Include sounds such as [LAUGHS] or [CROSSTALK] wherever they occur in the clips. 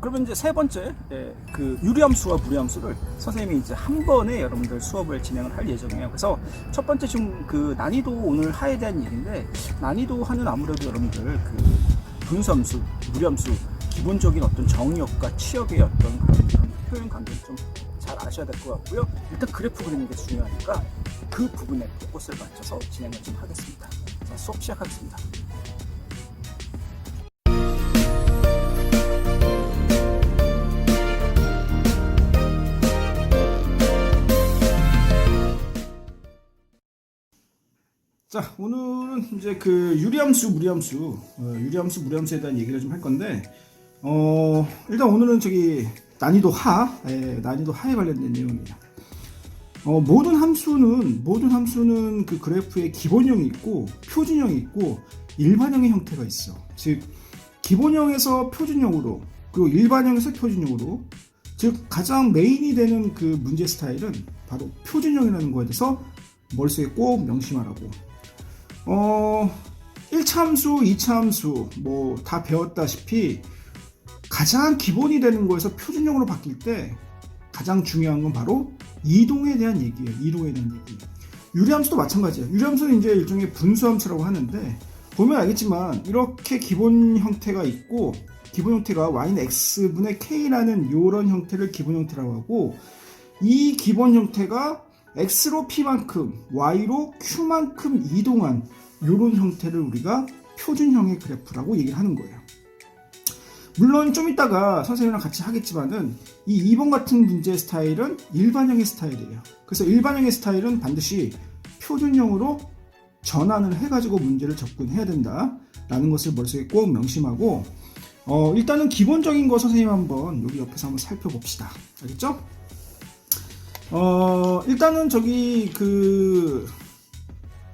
그러면 이제 세 번째 예, 그 유리함수와 무리함수를 선생님이 이제 한 번에 여러분들 수업을 진행을 할 예정이에요. 그래서 첫 번째 지금 그 난이도 오늘 하에 대한 얘기인데 난이도 하는 아무래도 여러분들 그 분수함수, 무리함수 기본적인 어떤 정의역과 치역의 어떤 그런 표현 관계를 좀 잘 아셔야 될 것 같고요. 일단 그래프 그리는 게 중요하니까 그 부분에 포커스를 맞춰서 진행을 좀 하겠습니다. 자, 수업 시작하겠습니다. 자, 오늘은 이제 그 유리함수, 무리함수, 어, 유리함수, 무리함수에 대한 얘기를 좀 할 건데, 어, 일단 오늘은 저기 난이도 하, 예, 난이도 하에 관련된 내용입니다. 어, 모든 함수는, 모든 함수는 그 그래프에 기본형이 있고, 표준형이 있고, 일반형의 형태가 있어. 즉, 기본형에서 표준형으로, 그리고 일반형에서 표준형으로, 즉, 가장 메인이 되는 그 문제 스타일은 바로 표준형이라는 거에 대해서 머릿속에 꼭 명심하라고. 어, 1차 함수, 2차 함수, 뭐, 다 배웠다시피, 가장 기본이 되는 거에서 표준형으로 바뀔 때, 가장 중요한 건 바로 이동에 대한 얘기예요. 이동에 대한 얘기. 유리함수도 마찬가지예요. 유리함수는 이제 일종의 분수함수라고 하는데, 보면 알겠지만, 이렇게 기본 형태가 있고, 기본 형태가 y는 x분의 k라는 이런 형태를 기본 형태라고 하고, 이 기본 형태가 x로 p만큼 y로 q만큼 이동한 이런 형태를 우리가 표준형의 그래프라고 얘기를 하는 거예요. 물론 좀 이따가 선생님이랑 같이 하겠지만은 이 2번 같은 문제 스타일은 일반형의 스타일이에요. 그래서 일반형의 스타일은 반드시 표준형으로 전환을 해가지고 문제를 접근해야 된다라는 것을 머릿속에 꼭 명심하고 어, 일단은 기본적인 거 선생님 한번 여기 옆에서 한번 살펴봅시다. 알겠죠? 어, 일단은 저기 그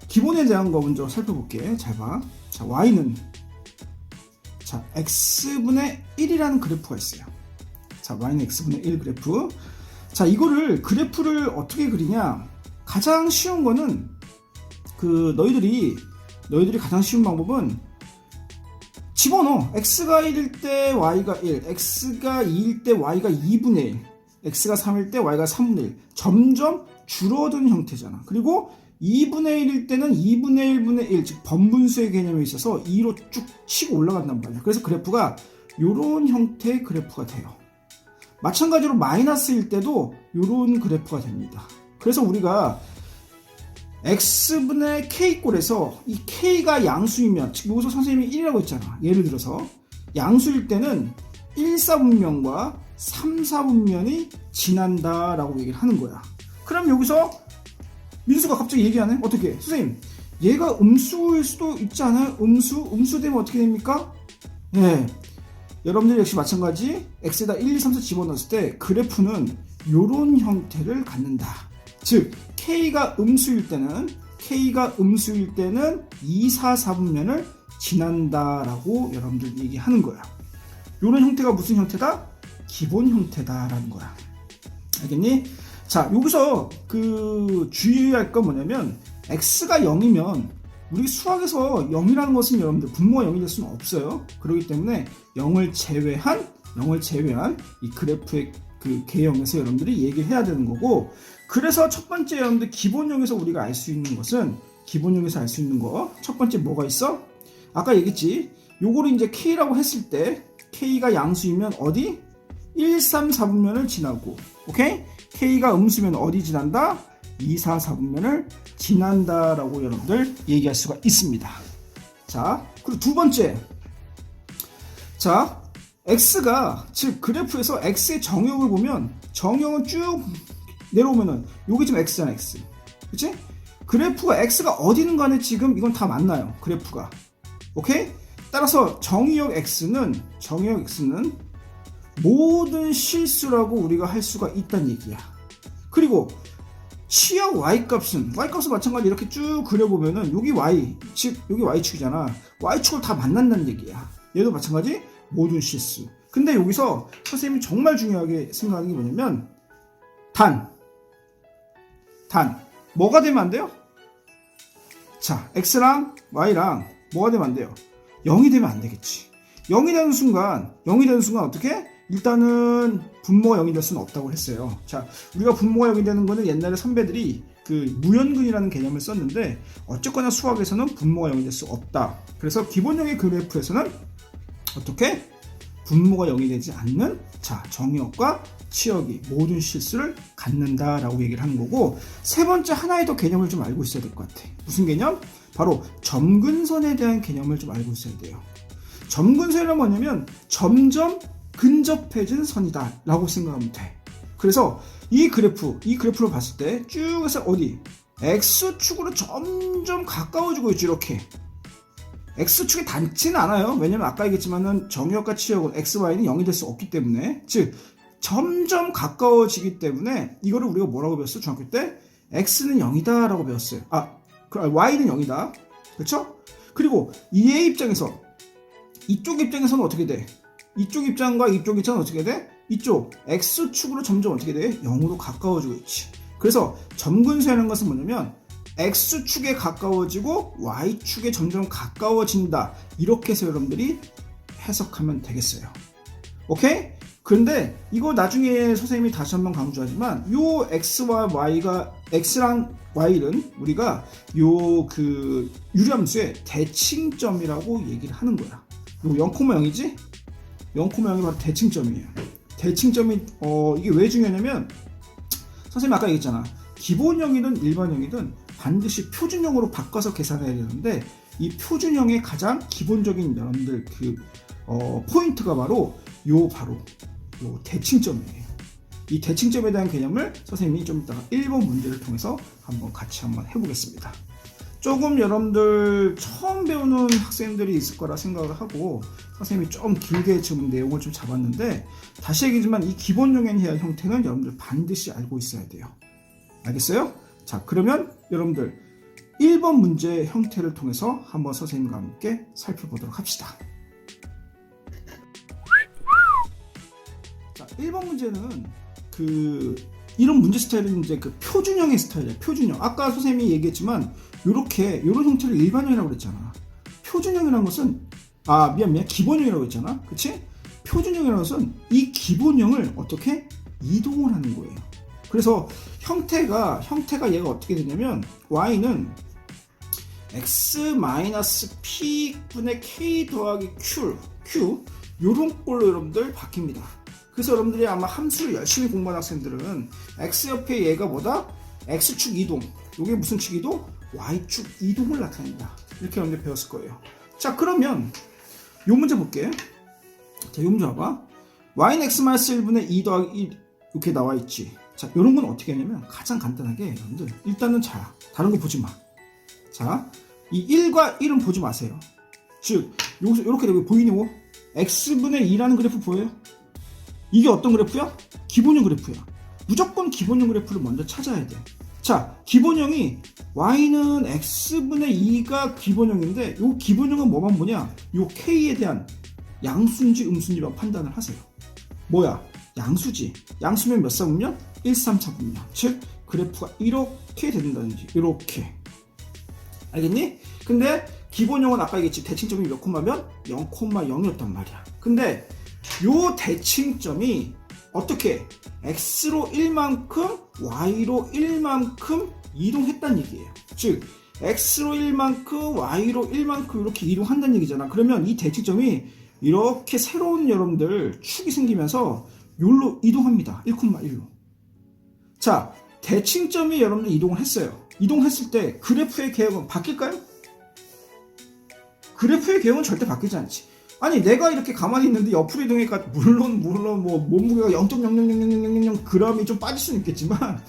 기본에 대한 거 먼저 살펴볼게. 잘 봐. 자, y는 자, x분의 1이라는 그래프가 있어요. 자, y는 x분의 1 그래프. 자, 이거를 그래프를 어떻게 그리냐? 가장 쉬운 거는 그 너희들이 너희들이 가장 쉬운 방법은 집어넣어. x가 1일 때 y가 1, x가 2일 때 y가 2분의 1. X가 3일 때 y가 3분의 1 점점 줄어드는 형태잖아. 그리고 2분의 1일 때는 2분의 1분의 1, 즉 번분수의 개념이 있어서 2로 쭉 치고 올라간단 말이야. 그래서 그래프가 이런 형태의 그래프가 돼요. 마찬가지로 마이너스일 때도 이런 그래프가 됩니다. 그래서 우리가 x분의 k꼴에서 이 k가 양수이면 즉 여기서 선생님이 1이라고 했잖아. 예를 들어서 양수일 때는 1, 4분면과 3, 4분면이 지난다라고 얘기를 하는 거야. 그럼 여기서 민수가 갑자기 얘기하네? 어떻게? 선생님, 얘가 음수일 수도 있지 않아요? 음수? 음수 되면 어떻게 됩니까? 네. 여러분들 역시 마찬가지 x에다 1, 2, 3, 4 집어넣었을 때 그래프는 이런 형태를 갖는다. 즉, k가 음수일 때는 k가 음수일 때는 2, 4, 4분면을 지난다라고 여러분들 얘기하는 거야. 이런 형태가 무슨 형태다? 기본 형태다라는 거야. 알겠니? 자, 여기서 그 주의할 건 뭐냐면 x가 0이면 우리 수학에서 0이라는 것은 여러분들 분모가 0이 될 수는 없어요. 그렇기 때문에 0을 제외한 0을 제외한 이 그래프의 그 개형에서 여러분들이 얘기해야 되는 거고 그래서 첫 번째 여러분들 기본형에서 우리가 알 수 있는 것은 기본형에서 알 수 있는 거 첫 번째 뭐가 있어? 아까 얘기했지. 요거를 이제 k라고 했을 때 k가 양수이면 어디? 1, 3, 4분면을 지나고 오케이? K가 음수면 어디 지난다? 2, 4, 4분면을 지난다라고 여러분들 얘기할 수가 있습니다. 자, 그리고 두 번째. 자, X가 즉 그래프에서 X의 정형을 보면 정형은 쭉 내려오면은 여기 지금 X잖아, X. 그치? 그래프가 X가 어디는 간에 지금 이건 다 맞나요? 그래프가. 오케이? 따라서 정의역 X는 정의역 X는 모든 실수라고 우리가 할 수가 있다는 얘기야. 그리고 치역 y 값은 y 값은 마찬가지 이렇게 쭉 그려보면은 여기 y 즉 여기 y 축이잖아. y 축을 다 만난다는 얘기야. 얘도 마찬가지 모든 실수. 근데 여기서 선생님이 정말 중요하게 생각하는 게 뭐냐면 단, 단 뭐가 되면 안 돼요? 자, x랑 y랑 뭐가 되면 안 돼요? 0이 되면 안 되겠지. 0이 되는 순간, 0이 되는 순간 어떻게? 일단은 분모가 0이 될 수는 없다고 했어요. 자, 우리가 분모가 0이 되는 거는 옛날에 선배들이 그 무연근이라는 개념을 썼는데 어쨌거나 수학에서는 분모가 0이 될 수 없다. 그래서 기본형의 그래프에서는 어떻게 분모가 0이 되지 않는 자 정의역과 치역이 모든 실수를 갖는다라고 얘기를 하는 거고 세 번째 하나의 더 개념을 좀 알고 있어야 될 것 같아. 무슨 개념? 바로 점근선에 대한 개념을 좀 알고 있어야 돼요. 점근선이란 뭐냐면 점점 근접해진 선이다 라고 생각하면 돼. 그래서 이 그래프, 이 그래프를 봤을 때 쭉 해서 어디 x축으로 점점 가까워지고 있죠 이렇게. x축이 닿지는 않아요. 왜냐면 아까 얘기했지만은 정역과 치역은 xy는 0이 될 수 없기 때문에 즉 점점 가까워지기 때문에 이거를 우리가 뭐라고 배웠어 중학교 때 x는 0이다 라고 배웠어요. 아, 그, 아, y는 0이다. 그렇죠? 그리고 이의 입장에서 이쪽 입장에서는 어떻게 돼? 이쪽 입장과 이쪽 입장은 어떻게 돼? 이쪽 x축으로 점점 어떻게 돼? 0으로 가까워지고 있지. 그래서 점근수라는 것은 뭐냐면 x축에 가까워지고 y축에 점점 가까워진다. 이렇게 해서 여러분들이 해석하면 되겠어요. 오케이? 그런데 이거 나중에 선생님이 다시 한번 강조하지만 요 x와 y가 x랑 y는 우리가 요 그 유리함수의 대칭점이라고 얘기를 하는 거야. 요 0,0이지? 0,0이 바로 대칭점이에요. 대칭점이 어 이게 왜 중요하냐면 선생님 아까 얘기했잖아. 기본형이든 일반형이든 반드시 표준형으로 바꿔서 계산해야 되는데 이 표준형의 가장 기본적인 여러분들 그 어, 포인트가 바로 요 바로 요 대칭점이에요. 이 대칭점에 대한 개념을 선생님이 좀 이따가 1번 문제를 통해서 한번 같이 한번 해보겠습니다. 조금 여러분들 처음 배우는 학생들이 있을 거라 생각을 하고 선생님이 좀 길게 지금 내용을 좀 잡았는데 다시 얘기지만 이 기본형의 형태는 여러분들 반드시 알고 있어야 돼요. 알겠어요? 자 그러면 여러분들 1번 문제 형태를 통해서 한번 선생님과 함께 살펴보도록 합시다. 자 1번 문제는 그 이런 문제 스타일은 이제 그 표준형의 스타일이에요. 표준형. 아까 선생님이 얘기했지만 이렇게 이런 형태를 일반형이라고 그랬잖아. 표준형이라는 것은 아 미안 미안 기본형이라고 했잖아. 그치? 표준형이라는 것은 이 기본형을 어떻게 이동을 하는 거예요. 그래서 형태가 형태가 얘가 어떻게 되냐면 y는 x p분의 k 더하기 q q 요런 꼴로 여러분들 바뀝니다. 그래서 여러분들이 아마 함수를 열심히 공부한 학생들은 x 옆에 얘가 뭐다? x축 이동. 이게 무슨 축 이동? y축 이동을 나타낸다. 이렇게 여러분들 배웠을 거예요. 자 그러면 요 문제 볼게요. 자, 요 문제 봐봐. y는 x-1분의 2 더하기 1 이렇게 나와 있지. 자, 이런 건 어떻게 하냐면 가장 간단하게 여러분들 일단은 자, 다른 거 보지 마. 자, 이 1과 1은 보지 마세요. 즉, 여기서 이렇게 되고 보이니 x분의 2라는 그래프 보여요? 이게 어떤 그래프야? 기본형 그래프야. 무조건 기본형 그래프를 먼저 찾아야 돼. 자, 기본형이 y는 x분의 2가 기본형인데 이 기본형은 뭐만 보냐? 이 k에 대한 양수인지 음수인지만 판단을 하세요. 뭐야? 양수지. 양수면 몇 사분면? 1, 3, 4분면. 즉 그래프가 이렇게 된다든지 이렇게. 알겠니? 근데 기본형은 아까 얘기했지 대칭점이 몇 콤마면 0,0이었단 말이야. 근데 요 대칭점이 어떻게 x로 1만큼 y로 1만큼 이동했다는 얘기예요. 즉 x로 1만큼 y로 1만큼 이렇게 이동한다는 얘기잖아. 그러면 이 대칭점이 이렇게 새로운 여러분들 축이 생기면서 요로 이동합니다. 1,1로. 자, 대칭점이 여러분들 이동을 했어요. 이동했을 때 그래프의 개혁은 바뀔까요? 그래프의 개혁은 절대 바뀌지 않지. 아니 내가 이렇게 가만히 있는데 옆으로 이동하니까 물론 물론 뭐 몸무게가 0.0000000 g이 좀 빠질 수는 있겠지만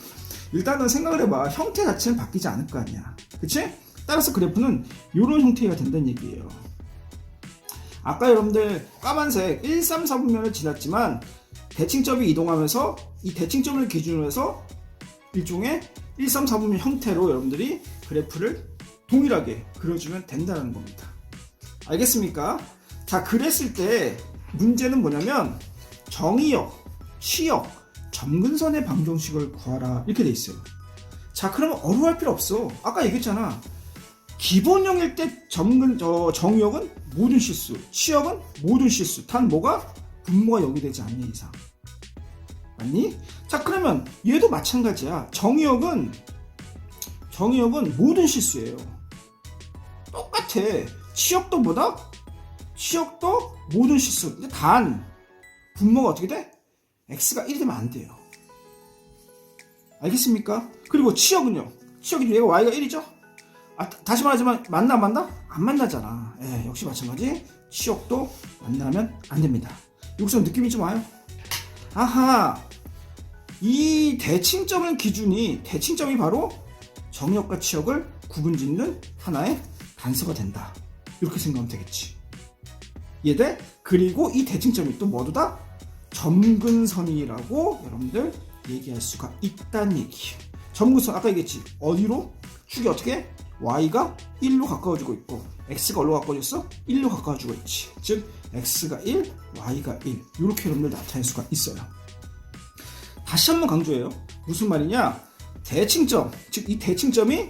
일단은 생각을 해봐 형태 자체는 바뀌지 않을 거 아니야 그치? 따라서 그래프는 이런 형태가 된다는 얘기예요 아까 여러분들 까만색 1, 3, 4분면을 지났지만 대칭점이 이동하면서 이 대칭점을 기준으로 해서 일종의 1, 3, 4분면 형태로 여러분들이 그래프를 동일하게 그려주면 된다는 겁니다 알겠습니까? 자, 그랬을 때 문제는 뭐냐면 정의역, 시역, 점근선의 방정식을 구하라 이렇게 돼 있어요. 자, 그러면 어려워할 필요 없어. 아까 얘기했잖아. 기본형일 때 점근 저 정의역은 모든 실수, 시역은 모든 실수. 단 뭐가 분모가 여기 되지 않는 이상. 맞니? 자, 그러면 얘도 마찬가지야. 정의역은, 정의역은 모든 실수예요. 똑같아. 치역도 뭐다? 치역도 모든 실수. 근데 단, 분모가 어떻게 돼? x가 1이 되면 안 돼요. 알겠습니까? 그리고 치역은요. 치역이 얘가 y가 1이죠? 아, 다- 다시 말하지만 만나 안 만나? 안 만나잖아. 예, 역시 마찬가지. 치역도 만나면 안 됩니다. 여기서 느낌이 좀 와요. 아하, 이 대칭점을 기준이 대칭점이 바로 정역과 치역을 구분짓는 하나의 단서가 된다. 이렇게 생각하면 되겠지. 이해돼? 그리고 이 대칭점이 또 뭐도다? 점근선이라고 여러분들 얘기할 수가 있다는 얘기예요. 점근선 아까 얘기했지. 어디로? 축이 어떻게? y가 1로 가까워지고 있고 x가 얼로 가까워졌어? 1로 가까워지고 있지. 즉 x가 1, y가 1 이렇게 여러분들 나타낼 수가 있어요. 다시 한번 강조해요. 무슨 말이냐? 대칭점, 즉 이 대칭점이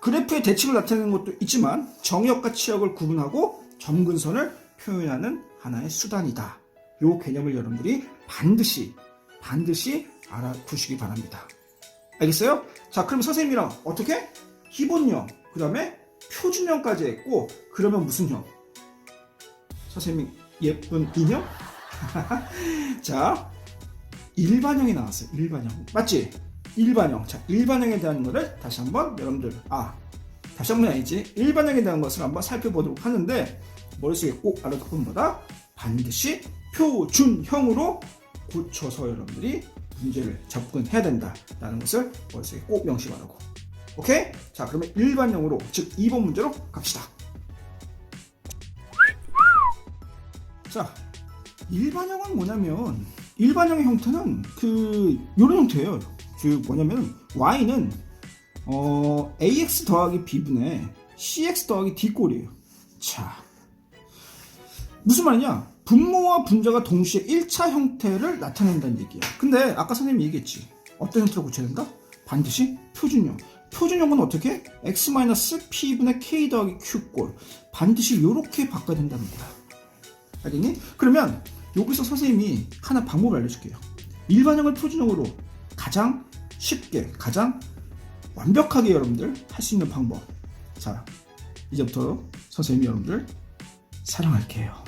그래프의 대칭을 나타내는 것도 있지만 정역과 치역을 구분하고 점근선을 표현하는 하나의 수단이다. 요 개념을 여러분들이 반드시 반드시 알아두시기 바랍니다. 알겠어요? 자, 그럼 선생님이랑 어떻게? 기본형, 그 다음에 표준형까지 했고, 그러면 무슨 형? 선생님, 예쁜 인형? [LAUGHS] 자, 일반형이 나왔어요. 일반형. 맞지? 일반형. 자, 일반형에 대한 거를 다시 한번 여러분들, 아, 다시 한번 아니지. 일반형에 대한 것을 한번 살펴보도록 하는데, 머릿속에 꼭 알아두는 거다. 반드시 표준형으로 고쳐서 여러분들이 문제를 접근해야 된다라는 것을 머릿속에 꼭 명심하라고. 오케이? 자, 그러면 일반형으로, 즉 2번 문제로 갑시다. 자, 일반형은 뭐냐면 일반형의 형태는 그 요런 형태예요. 즉 뭐냐면 y는 어, ax 더하기 b분의 cx 더하기 d꼴이에요. 자, 무슨 말이냐? 분모와 분자가 동시에 1차 형태를 나타낸다는 얘기야. 근데 아까 선생님이 얘기했지. 어떤 형태로 고쳐야 된다? 반드시 표준형. 표준형은 어떻게? x-p분의 k 더하기 q꼴. 반드시 이렇게 바꿔야 된다는 거야. 알겠니? 그러면 여기서 선생님이 하나 방법을 알려줄게요. 일반형을 표준형으로 가장 쉽게, 가장 완벽하게 여러분들 할 수 있는 방법. 자, 이제부터 선생님이 여러분들 사랑할게요.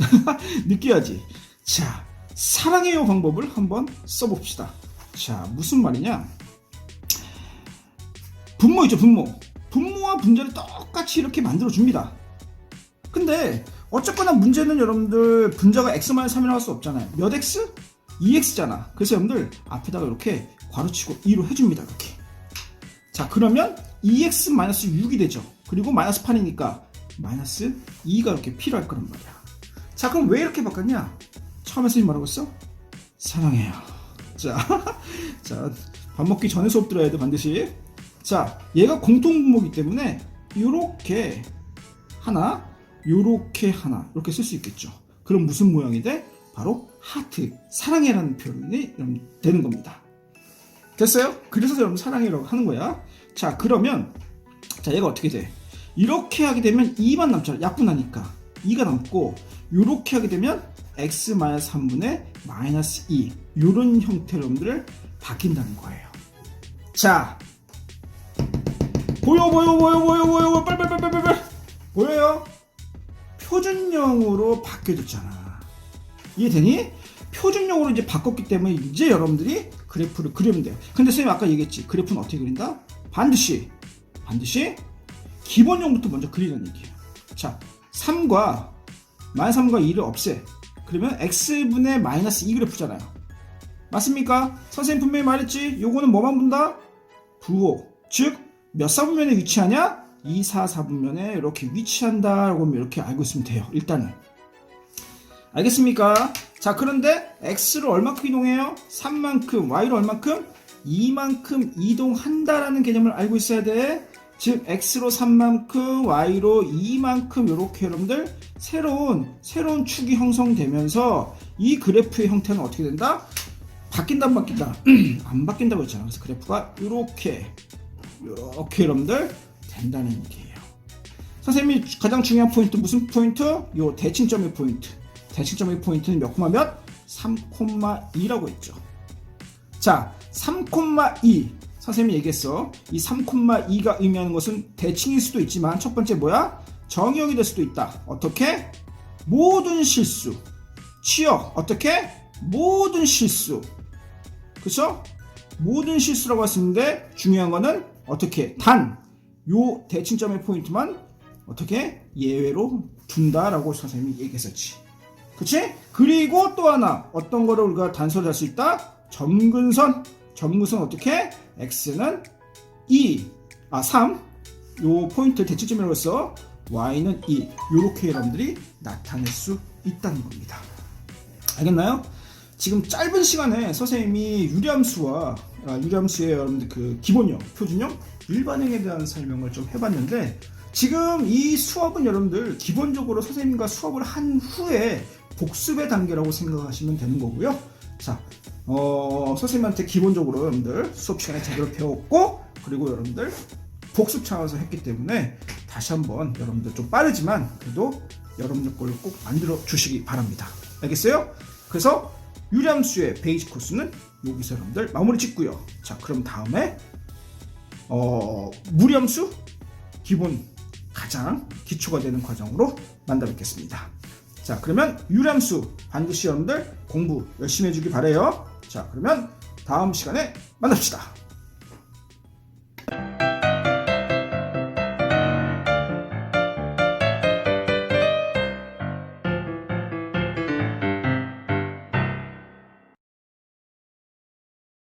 [LAUGHS] 느껴야지. 자, 사랑해요 방법을 한번 써봅시다. 자, 무슨 말이냐? 분모 있죠, 분모. 분모와 분자를 똑같이 이렇게 만들어 줍니다. 근데 어쨌거나 문제는 여러분들 분자가 x-3이라고 할 수 없잖아요. 몇 x? 2x잖아. 그래서 여러분들 앞에다가 이렇게 괄호치고 2로 해줍니다. 이렇게. 자 그러면 2x-6이 되죠. 그리고 마이너스 8이니까 마이너스 2가 이렇게 필요할 거란 말이야. 자 그럼 왜 이렇게 바꿨냐? 처음에 선생님 뭐라고 했어? 사랑해요. 자, [LAUGHS] 자, 밥 먹기 전에 수업 들어야 돼 반드시. 자, 얘가 공통분모이기 때문에 이렇게 하나, 요렇게 하나 이렇게 쓸 수 있겠죠. 그럼 무슨 모양이 돼? 바로 하트, 사랑해라는 표현이 되는 겁니다. 됐어요? 그래서 여러분 사랑해라고 하는 거야. 자, 그러면 자 얘가 어떻게 돼? 이렇게 하게 되면 2만 남잖아. 약분하니까 2가 남고 이렇게 하게 되면 x 3분의 마이너스 2 이런 형태로 여러분들을 바뀐다는 거예요. 자, 보여 보여 보여 보여 보여 빨빨빨빨빨 보여요? 표준형으로 바뀌어졌잖아. 이해되니? 표준형으로 이제 바꿨기 때문에 이제 여러분들이 그래프를 그리면 돼요. 근데 선생님 아까 얘기했지. 그래프는 어떻게 그린다? 반드시 반드시 기본형부터 먼저 그리라는 얘기예요. 자, 3과 마이너스 3과 2를 없애. 그러면 x분의 마이너스 2 그래프잖아요. 맞습니까? 선생님 분명히 말했지. 요거는 뭐만 본다? 부호. 즉, 몇 사분면에 위치하냐? 2, 4, 4분면에 이렇게 위치한다라고 이렇게 알고 있으면 돼요. 일단은. 알겠습니까? 자, 그런데 x를 얼마큼 이동해요? 3만큼, y를 얼마큼? 2만큼 이동한다라는 개념을 알고 있어야 돼. 즉 x로 3만큼, y로 2만큼 이렇게 여러분들 새로운 새로운 축이 형성되면서 이 그래프의 형태는 어떻게 된다? 바뀐다 안 바뀐다? [CLEARS THROAT] 안 바뀐다고 했잖아. 그래서 그래프가 이렇게 이렇게 여러분들 된다는 얘기예요. 선생님이 가장 중요한 포인트 무슨 포인트? 요 대칭점의 포인트. 대칭점의 포인트는 몇 콤마 몇? 3,2라고 했죠. 자, 3,2 선생님이 얘기했어. 이 3,2가 의미하는 것은 대칭일 수도 있지만 첫 번째 뭐야? 정의역이 될 수도 있다. 어떻게? 모든 실수. 취역 어떻게? 모든 실수. 그쵸? 모든 실수라고 했었는데 중요한 거는 어떻게? 단, 요 대칭점의 포인트만 어떻게? 예외로 둔다라고 선생님이 얘기했었지. 그치? 그리고 또 하나 어떤 거를 우리가 단서를 할 수 있다? 점근선 점근선 어떻게? X는 2, 아 3, 요 포인트 해서 y는 2 요렇게 여러분들이 나타낼 수 있다는 겁니다. 알겠나요? 지금 짧은 시간에 선생님이 유리함수와 아, 유리함수의 여러분들 그 기본형, 표준형, 일반형에 대한 설명을 좀 해봤는데 지금 이 수업은 여러분들 기본적으로 선생님과 수업을 한 후에 복습의 단계라고 생각하시면 되는 거고요. 자, 어, 선생님한테 기본적으로 여러분들 수업 시간에 제대로 배웠고 그리고 여러분들 복습 차원에서 했기 때문에 다시 한번 여러분들 좀 빠르지만 그래도 여러분들 걸꼭 만들어 주시기 바랍니다. 알겠어요? 그래서 유량수의 베이직 코스는 여기서 여러분들 마무리 짓고요. 자, 그럼 다음에 어, 무렴수 기본 가장 기초가 되는 과정으로 만나 뵙겠습니다. 자, 그러면 유량수 반드시 여러분들 공부 열심히 해주기 바래요. 자, 그러면 다음 시간에 만납시다.